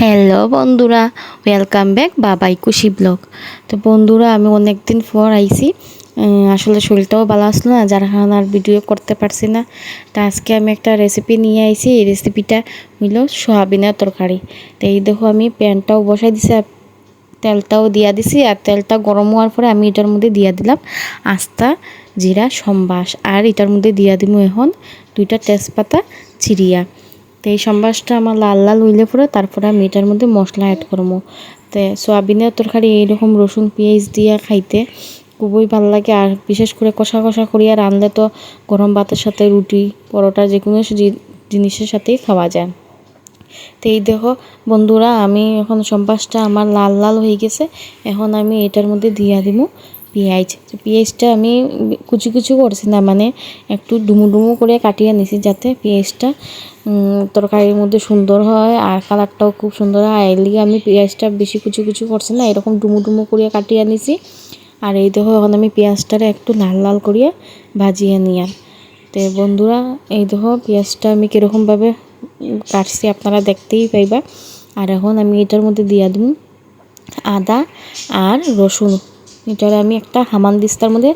Hello বন্ধুরা welcome back বাবাই কুশি ব্লগ তো বন্ধুরা, আমি অনেক দিন পর আইছি। আসলে শরীরটাও ভালো আসলো না, যার কারণে আর ভিডিও করতে পারছি না। তা আজকে আমি একটা রেসিপি নিয়ে আইছি। এই রেসিপিটা হইল সোয়াবিনের তরকারি। তো এই দেখো, আমি প্যানটাও বসাই দিছি তেলটাও দিয়া দিছি। আর তেলটা গরম হওয়ার পরে আমি এটার মধ্যে দিয়া দিলাম আস্তা, জিরা, সম্বাস। আর এটার মধ্যে দিয়া দিব এখন দুইটা তেজপাতা চিরিয়া তো এই সম্বাসটা আমার লাল লাল হইলে পরে তারপরে আমি এটার মধ্যে মশলা অ্যাড করব। তো সোয়াবিনের তরকারি এইরকম রসুন, পেঁয়াজ দিয়ে খাইতে খুবই ভালো লাগে। আর বিশেষ করে কষা কষা করিয়া রাঁধলে তো গরম ভাতের সাথে রুটি, পরোটা যে কোনো জিনিসের সাথেই খাওয়া যায়। তো এই দেখো বন্ধুরা, আমি এখন সম্পাসটা আমার লাল লাল হয়ে গেছে। এখন আমি এটার মধ্যে দিয়া দিব পেঁয়াজ, তো পেঁয়াজটা আমি কুচি কুচি করছি না মানে একটু ডুমু ডুমু করে কাটিয়ে নিছি যাতে পেঁয়াজটা তরকারির মধ্যে সুন্দর হয় আর কালারটাও খুব সুন্দর হয়। এর লিগে আমি পেঁয়াজটা বেশি কুচি কুচি করছি না, এরকম ডুমু ডুমু করে কাটিয়ে নিছি। আর এই দেখো, এখন আমি পেঁয়াজটারে একটু লাল লাল করিয়ে ভাজিয়ে নিয়ে। তো বন্ধুরা, এই দেখো, পেঁয়াজটা আমি কীরকমভাবে কাটছি আপনারা দেখতেই পাইবা। আর এখন আমি এটার মধ্যে দিয়া দিব আদা আর রসুন। এটার আমি একটা হামান দিস্তার মধ্যে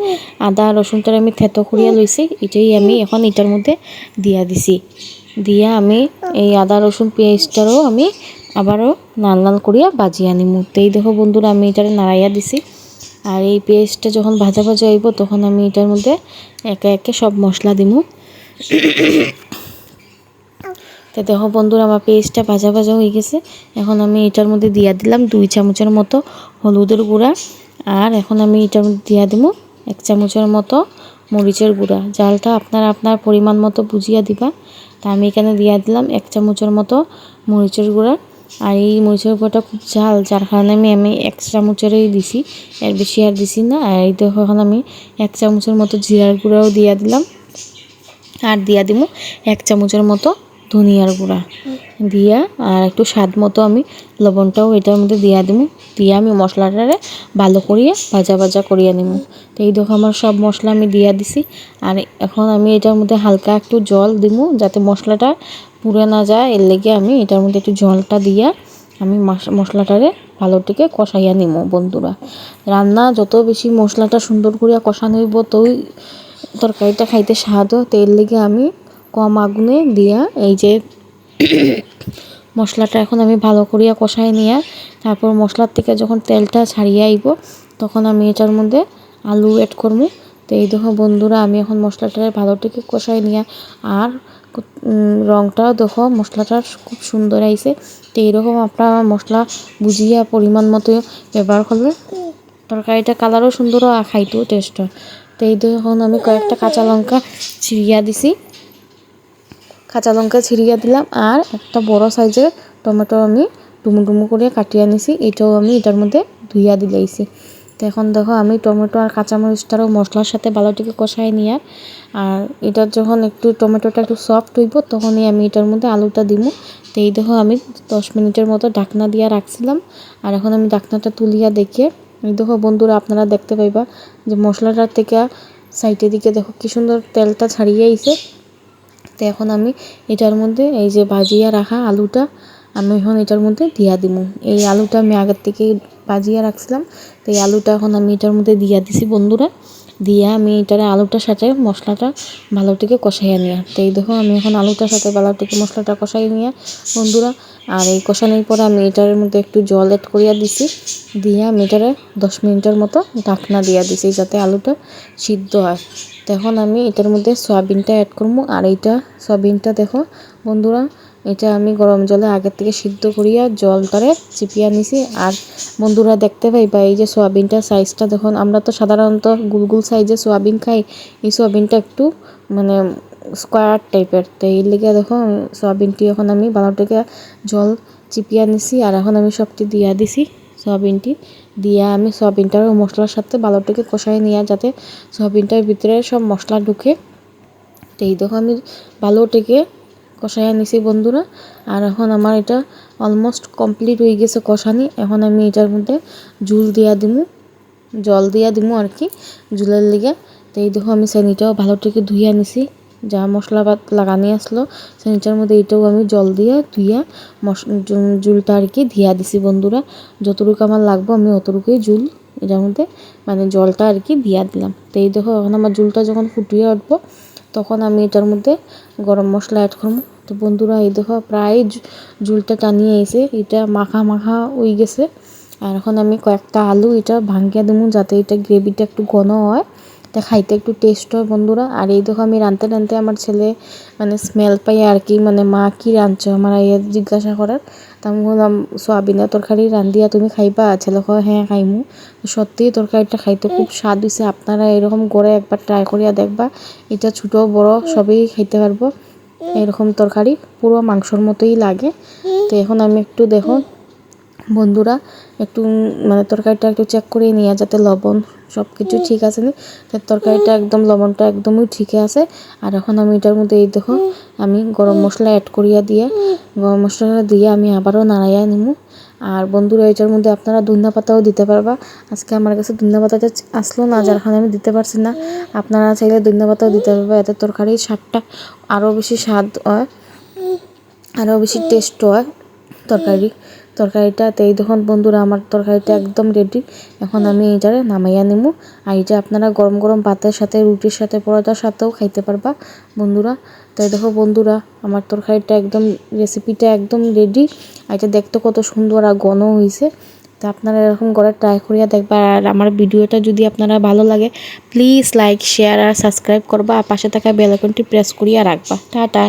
আদা রসুনটার আমি থেতো করিয়া লইছি এটাই আমি এখন এটার মধ্যে দিয়া দিছি। দিয়া আমি এই আদা রসুন পেঁয়াজটারও আমি আবারও লাল লাল করিয়া বাজিয়া নিমু তো এই দেখো বন্ধুরা, আমি এটারে নাড়াইয়া দিছি। আর এই পেঁয়াজটা যখন ভাজা ভাজা হইব, তখন আমি এটার মধ্যে একে একে সব মশলা দিমু। তো দেখো বন্ধুরা, আমার পেস্টটা ভাজা ভাজা হয়ে গেছে। এখন আমি এটার মধ্যে দিয়া দিলাম দুই চামচের মতো হলুদের গুঁড়া। আর এখন আমি এটার মধ্যে দিয়া দিব এক চামচের মতো মরিচের গুঁড়া। জালটা আপনার আপনার পরিমাণ মতো বুঝিয়া দিবা। তা আমি এখানে দিয়া দিলাম এক চামচের মতো মরিচের গুঁড়া। আর এই মরিচের গুঁড়াটা খুব ঝাল, যার কারণে আমি আমি এক চামচেরই দিছি। এর বেশি আর দিছি না। আর এই দেখো, এখন আমি এক চামচের মতো জিরার গুঁড়াও দিয়া দিলাম। আর দিয়া দিব এক চামচের মতো ধনিয়ার গুঁড়া দিয়া আর একটু স্বাদ মতো আমি লবণটাও এটার মধ্যে দিয়া দিব দিয়ে আমি মশলাটারে ভালো করিয়ে ভাজা ভাজা করিয়া নিব তো এই দেখো আমার সব মশলা আমি দিয়া দিছি। আর এখন আমি এটার মধ্যে হালকা একটু জল দিব যাতে মশলাটা পুড়ে না যায়। এর লেগে আমি এটার মধ্যে একটু জলটা দিয়া আমি মশলাটারে ভালো থেকে কষাইয়া নিব বন্ধুরা। রান্না যত বেশি মশলাটা সুন্দর করিয়া কষানো হইব তই তরকারিটা খাইতে স্বাদ তেল লেগে আমি কম আগুনে দিয়া এই যে মশলাটা এখন আমি ভালো করিয়া কষাই নিয়ে তারপর মশলার থেকে যখন তেলটা ছাড়িয়ে আইব, তখন আমি এটার মধ্যে আলু অ্যাড করব তো এই দেখো বন্ধুরা, আমি এখন মশলাটা ভালো থেকে কষাই নিয়ে আর রংটাও দেখো মশলাটা খুব সুন্দর আইছে। তো এইরকম আপনার মশলা বুঝিয়া পরিমাণ মতো ব্যবহার করবে তরকারিটা কালারও সুন্দর আর খাইতেও টেস্ট হয়। তো এই দেখুন আমি কয়েকটা কাঁচা লঙ্কা ছিঁড়িয়া দিছি। কাঁচা লঙ্কা ছিঁড়িয়া দিলাম আর একটা বড় সাইজের টমেটো আমি ডুমু ডুমু করে কাটিয়ে নিছি এটাও আমি এটার মধ্যে ধুইয়া দিলাইছি তো এখন দেখো আমি টমেটো আর কাঁচামরিচটারও মশলার সাথে ভালোটিকে কষাই নিয়ে আর এটার যখন একটু টমেটোটা একটু সফট হইব তখনই আমি এটার মধ্যে আলুটা দিব তো এই দেখো আমি দশ মিনিটের মতো ঢাকনা দিয়া রাখছিলাম। আর এখন আমি ঢাকনাটা তুলিয়া দেখে। এই দেখো বন্ধুরা আপনারা দেখতে পাইবা যে মশলাটার থেকে সাইডের দিকে দেখো কি সুন্দর তেলটা ছাড়িয়ে আইছে। তো এখন আমি এটার মধ্যে এই যে ভাজিয়া রাখা আলুটা, আমি এখন এটার মধ্যে দিয়া দিব এই আলুটা আমি আগের থেকে ভাজিয়া রাখছিলাম, তো এই আলুটা এখন আমি এটার মধ্যে দিয়া দিছি বন্ধুরা। দিয়া আমি এটার আলুটার সাথে মশলাটা ভালো থেকে কষাইয়া নিয়ে। তো এই দেখো, আমি এখন আলুটার সাথে ভালো থেকে মশলাটা কষাই নিয়ে। বন্ধুরা, আর এই কষানোর পরে আমি এটার মধ্যে একটু জল অ্যাড করিয়া দিছি। দিয়ে আমি এটারে দশ মিনিটের মতো ঢাকনা দিয়া দিছি যাতে আলুটা সিদ্ধ হয়। তখন আমি এটার মধ্যে সয়াবিনটা অ্যাড করব। আর এইটা সয়াবিনটা দেখো, বন্ধুরা এটা আমি গরম জলে আগের থেকে সিদ্ধ করিয়া জল জলটারে চিপিয়া নিছি। আর বন্ধুরা দেখতে পাইবা, এই যে সয়াবিনটার সাইজটা দেখুন, আমরা তো সাধারণত গুলগুল সাইজে সোয়াবিন খাই। এই সোয়াবিনটা একটু মানে স্কোয়ার টাইপের তো এই লেগে দেখো সোয়াবিনটি এখন আমি বারোটাকে জল চিপিয়া নিছি, আর এখন আমি সবটি দিয়া দিছি সয়াবিনটি। দিয়া আমি সয়াবিনটার মশলার সাথে ভালোটাকে কষাই নিয়ে, যাতে সয়াবিনটার ভিতরে সব মশলা ঢুকে। তো এই দেখো আমি ভালোটাকে কষাইয়া নিছি বন্ধুরা। আর এখন আমার এটা অলমোস্ট কমপ্লিট হয়ে গেছে কষানি। এখন আমি এটার মধ্যে জুল দিয়া দিমু, জল দিয়া দিমু আর কি জুলের লিগে। তো এই দেখো আমি চেনিটাও ভালোটাকে ধুইয়া নিছি যা মশলা লাগানি আসলো সেটার মধ্যে এটাও আমি জল দিয়ে ধুইয়া জুলটা আর কি দিয়া দিছি বন্ধুরা। যতটুকু আমার লাগবো আমি অতটুকুই জুল এটার মধ্যে মানে জলটা আর কি দিয়া দিলাম। তো এই দেখো এখন আমার জুলটা যখন ফুটিয়ে উঠবো তখন আমি এটার মধ্যে গরম মশলা অ্যাড করব। তো বন্ধুরা, এই দেখো, প্রায় ঝুলটা টানিয়ে এসে এটা মাখা মাখা হয়ে গেছে। আর এখন আমি কয়েকটা আলু এটা ভাঙ্গিয়া দেবো যাতে এটা গ্রেভিটা একটু ঘন হয়। খাইতে একটু টেস্ট হয় বন্ধুরা। আর এই দেখো আমি রানতে রানতে আমার ছেলে মানে স্মেল পাই আর কি মানে মা কি রাঁধছো আমার ইয়ে জিজ্ঞাসা করার। তা আমি বললাম, সোয়াবিনের তরকারি রান্ধিয়া তুমি খাইবা? ছেলে কয় হ্যাঁ খাইমু। সত্যিই তরকারিটা খাইতে খুব স্বাদ হয়েছে আপনারা এরকম করে একবার ট্রাই করিয়া দেখবা। এটা ছোটো, বড়, সবই খাইতে পারব। এরকম তরকারি পুরো মাংসর মতোই লাগে। তো এখন আমি একটু দেখো বন্ধুরা, একটু মানে তরকারিটা একটু চেক করে নিয়ে যাতে লবণ সব কিছু ঠিক আছে নি। তরকারিটা একদম, লবণটা একদমই ঠিক আছে। আর এখন আমি এটার মধ্যে এই দেখো, আমি গরম মশলা অ্যাড করিয়া দিয়ে, গরম মশলাটা দিয়ে আমি আবারও নাড়াইয়া নিমু। আর বন্ধুরা, এটার মধ্যে আপনারা ধনিয়া পাতাও দিতে পারবা। আজকে আমার কাছে ধনিয়া পাতাটা আসলো না, যার কারণে আমি দিতে পারছি না। আপনারা চাইলে ধনিয়া পাতাও দিতে পারবা, এতে তরকারির স্বাদটা আরও বেশি স্বাদ হয়, আরও বেশি টেস্ট হয় তরকারি তরকারিটা, তো এই দেখুন বন্ধুরা, আমার তরকারিটা একদম রেডি এখন আমি এইটারে নামাইয়া নিমু। আর এটা আপনারা গরম গরম ভাতের সাথে, রুটির সাথে, পরোটার সাথেও খাইতে পারবা, বন্ধুরা। তাই দেখো বন্ধুরা, আমার তরকারিটা একদম রেসিপিটা একদম রেডি আর এটা দেখতে কত সুন্দর আর ঘন হয়েছে তা আপনারা এরকম করে ট্রাই করিয়া দেখবা। আর আমার ভিডিওটা যদি আপনারা ভালো লাগে প্লিজ লাইক শেয়ার আর সাবস্ক্রাইব করবা। আর পাশে থাকা বেল আইকনটি প্রেস করিয়া রাখবা। টাটা।